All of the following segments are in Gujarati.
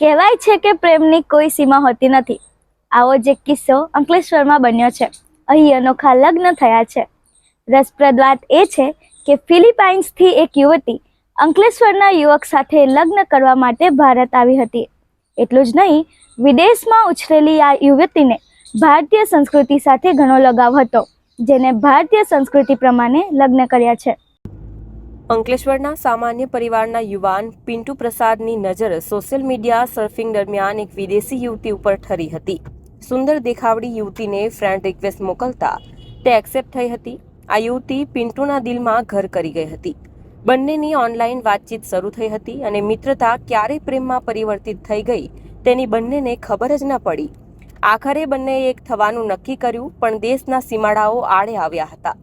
કહેવાય છે કે પ્રેમની કોઈ સીમા હોતી નથી. આવો જ કિસ્સો અંકલેશ્વરમાં બન્યો છે. અહીં અનોખા લગ્ન થયા છે. રસપ્રદ વાત એ છે કે ફિલિપાઇન્સથી એક યુવતી અંકલેશ્વરના યુવક સાથે લગ્ન કરવા માટે ભારત આવી હતી. એટલું જ નહીં, વિદેશમાં ઉછરેલી આ યુવતીને ભારતીય સંસ્કૃતિ સાથે ઘણો લગાવ હતો, જેને ભારતીય સંસ્કૃતિ પ્રમાણે લગ્ન કર્યા છે. અંકલેશ્વરના સામાન્ય પરિવારના યુવાન પિન્ટુ પ્રસાદની નજર સોશિયલ મીડિયા સર્ફિંગ દરમિયાન એક વિદેશી યુવતી ઉપર ઠરી હતી. સુંદર દેખાવડી યુવતીને ફ્રેન્ડ રિક્વેસ્ટ મોકલતા તે એક્સેપ્ટ થઈ હતી. આ યુવતી પિન્ટુના દિલમાં ઘર કરી ગઈ હતી. બંનેની ઓનલાઈન વાતચીત શરૂ થઈ હતી અને મિત્રતા ક્યારે પ્રેમમાં પરિવર્તિત થઈ ગઈ તેની બંનેને ખબર જ ન પડી. આખરે બંનેએ એક થવાનું નક્કી કર્યું, પણ દેશના સીમાડાઓ આડે આવ્યા હતા.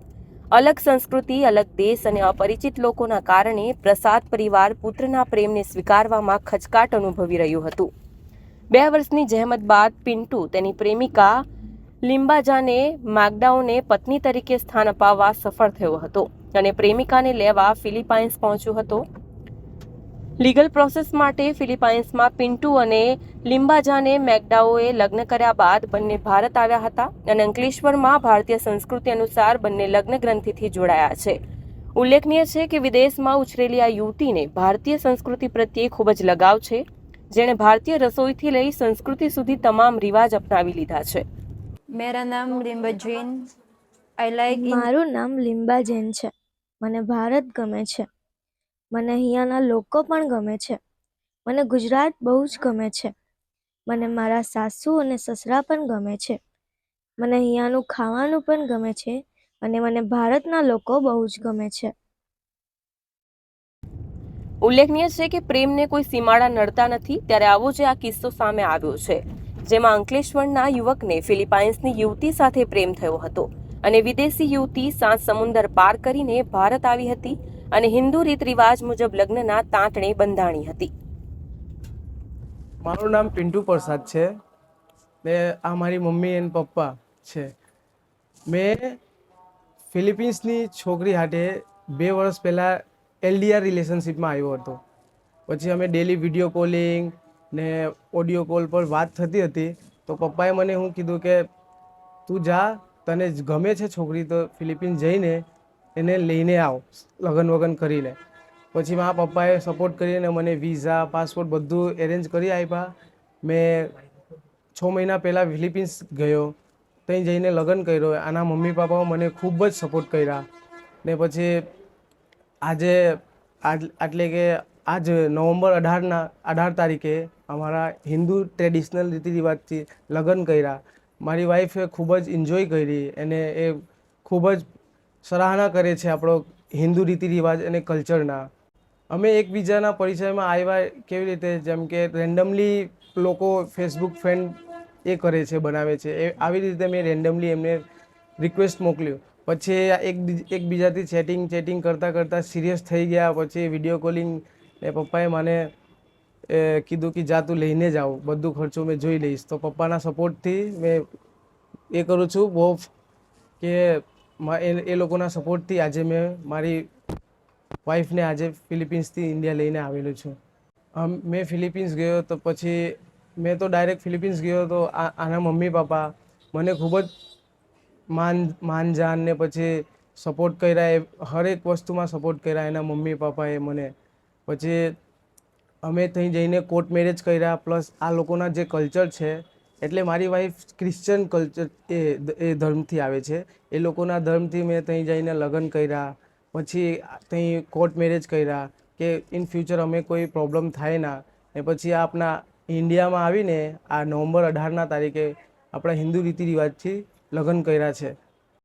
અલગ સંસ્કૃતિ, અલગ દેશ અને અપરિચિત લોકોના કારણે પ્રસાદ પરિવાર પુત્રના પ્રેમને સ્વીકારવામાં ખચકાટ અનુભવી રહ્યું હતું. બે વર્ષની જહેમત બાદ પિન્ટુ તેની પ્રેમિકા લિંબાજાને માગડાઓને પત્ની તરીકે સ્થાન અપાવવા સફળ થયો હતો અને પ્રેમિકાને લેવા ફિલિપાઇન્સ પહોંચ્યો હતો. લીગલ પ્રોસેસ માટે ફિલિપાઇન્સમાં પિન્ટુ અને લિંબાજાને મેકડાઓએ લગ્ન કર્યા બાદ બંને ભારત આવ્યા હતા અને અંકલેશ્વરમાં ભારતીય સંસ્કૃતિ અનુસાર બંને લગ્ન ગ્રંથિથી જોડાયા છે. ઉલ્લેખનીય છે કે વિદેશમાં ઉછરેલી આ યુવતીને ભારતીય સંસ્કૃતિ પ્રત્યે ખૂબ જ લગાવ છે જેણે ભારતીય રસોઈથી લઈ સંસ્કૃતિ સુધી તમામ રિવાજ અપનાવી લીધા છે. મેરા નામ લિંબા જૈન આઈ લાઈક મારું નામ લિંબા જૈન છે. મને ભારત ગમે છે. મને અહીંયાના લોકો પણ ગમે છે. મને ગુજરાત બહુ જ ગમે છે. મને મારા સાસુ અને સસરા પણ ગમે છે. મને અહીંયાનું ખાવાનું પણ ગમે છે અને મને ભારતના લોકો બહુ જ ગમે છે. ઉલ્લેખનીય છે કે પ્રેમને કોઈ સીમાડા નડતા નથી ત્યારે આવો જે આ કિસ્સો સામે આવ્યો છે, જેમાં અંકલેશ્વરના યુવકને ફિલિપાઇન્સની યુવતી સાથે પ્રેમ થયો હતો અને વિદેશી યુવતી સાત સમુંદર પાર કરીને ભારત આવી હતી અને હિન્દુ રીત રિવાજ મુજબ લગ્નના તાંતણે બંધાણી હતી. મારું નામ પિન્ટુ પ્રસાદ છે. ને આ મારી મમ્મી અને પપ્પા છે. મેં ફિલિપિન્સની છોકરી હાટે બે વર્ષ પહેલાં એલડીઆર રિલેશનશિપમાં આવ્યો હતો. પછી અમે ડેલી વીડિયો કોલિંગ ને ઓડિયો કોલ પર વાત થતી હતી. તો પપ્પાએ મને હું કીધું કે, તું જા, તને ગમે છે છોકરી, તો ફિલિપિન્સ જઈને એને લઈને આવો, લગ્ન વગન કરીને. પછી મારા પપ્પાએ સપોર્ટ કરીને મને વિઝા પાસપોર્ટ બધું એરેન્જ કરી આપ્યા. મેં છ મહિના પહેલાં ફિલિપિન્સ ગયો, ત્યાં જઈને લગ્ન કર્યો. આના મમ્મી પપ્પાઓ મને ખૂબ જ સપોર્ટ કર્યા. ને પછી આજે આજ એટલે કે આજ નવેમ્બર અઢારના, અઢાર તારીખે અમારા હિન્દુ ટ્રેડિશનલ રીતિ રિવાજથી લગ્ન કર્યા. મારી વાઈફે ખૂબ જ એન્જોય કરી અને એ ખૂબ જ સરાહના કરે છે આપણો હિન્દુ રીતિ રિવાજ અને કલ્ચરના. અમે એકબીજાના પરિચયમાં આવ્યા કેવી રીતે, જેમ કે રેન્ડમલી લોકો ફેસબુક ફ્રેન્ડ એ કરે છે, બનાવે છે. એ આવી રીતે મેં રેન્ડમલી એમને રિક્વેસ્ટ મોકલ્યું. પછી એક એકબીજાથી ચેટિંગ ચેટિંગ કરતાં કરતાં સિરિયસ થઈ ગયા. પછી વીડિયો કોલિંગ ને પપ્પાએ મને કીધું કે જા તું લઈને જ આવું. બધું ખર્ચો મેં જોઈ લઈશ. તો પપ્પાના સપોર્ટથી મેં એ કરું છું બહુ કે એ લોકોના સપોર્ટથી આજે મેં મારી વાઈફને આજે ફિલિપિન્સથી ઇન્ડિયા લઈને આવેલો છું. મેં ફિલિપિન્સ ગયો તો પછી મેં તો ડાયરેક્ટ ફિલિપિન્સ ગયો તો આના મમ્મી પપ્પા મને ખૂબ જ માન, માનજાન ને પછી સપોર્ટ કર્યા એ, હરેક વસ્તુમાં સપોર્ટ કર્યા એના મમ્મી પપ્પાએ મને. પછી અમે ત્યાં જઈને કોર્ટ મેરેજ કર્યા, પ્લસ આ લોકોના જે કલ્ચર છે એટલે મારી વાઈફ ક્રિશ્ચન કલ્ચર એ એ ધર્મથી આવે છે. એ લોકોના ધર્મથી મેં ત્યાં જઈને લગ્ન કર્યા, પછી ત્યાં કોર્ટ મેરેજ કર્યા કે ઇન ફ્યુચર અમે કોઈ પ્રોબ્લેમ થાય ના. ને પછી આપણા ઇન્ડિયામાં આવીને આ નવેમ્બર અઢારના તારીખે આપણા હિન્દુ રીતિ રિવાજથી લગ્ન કર્યા છે.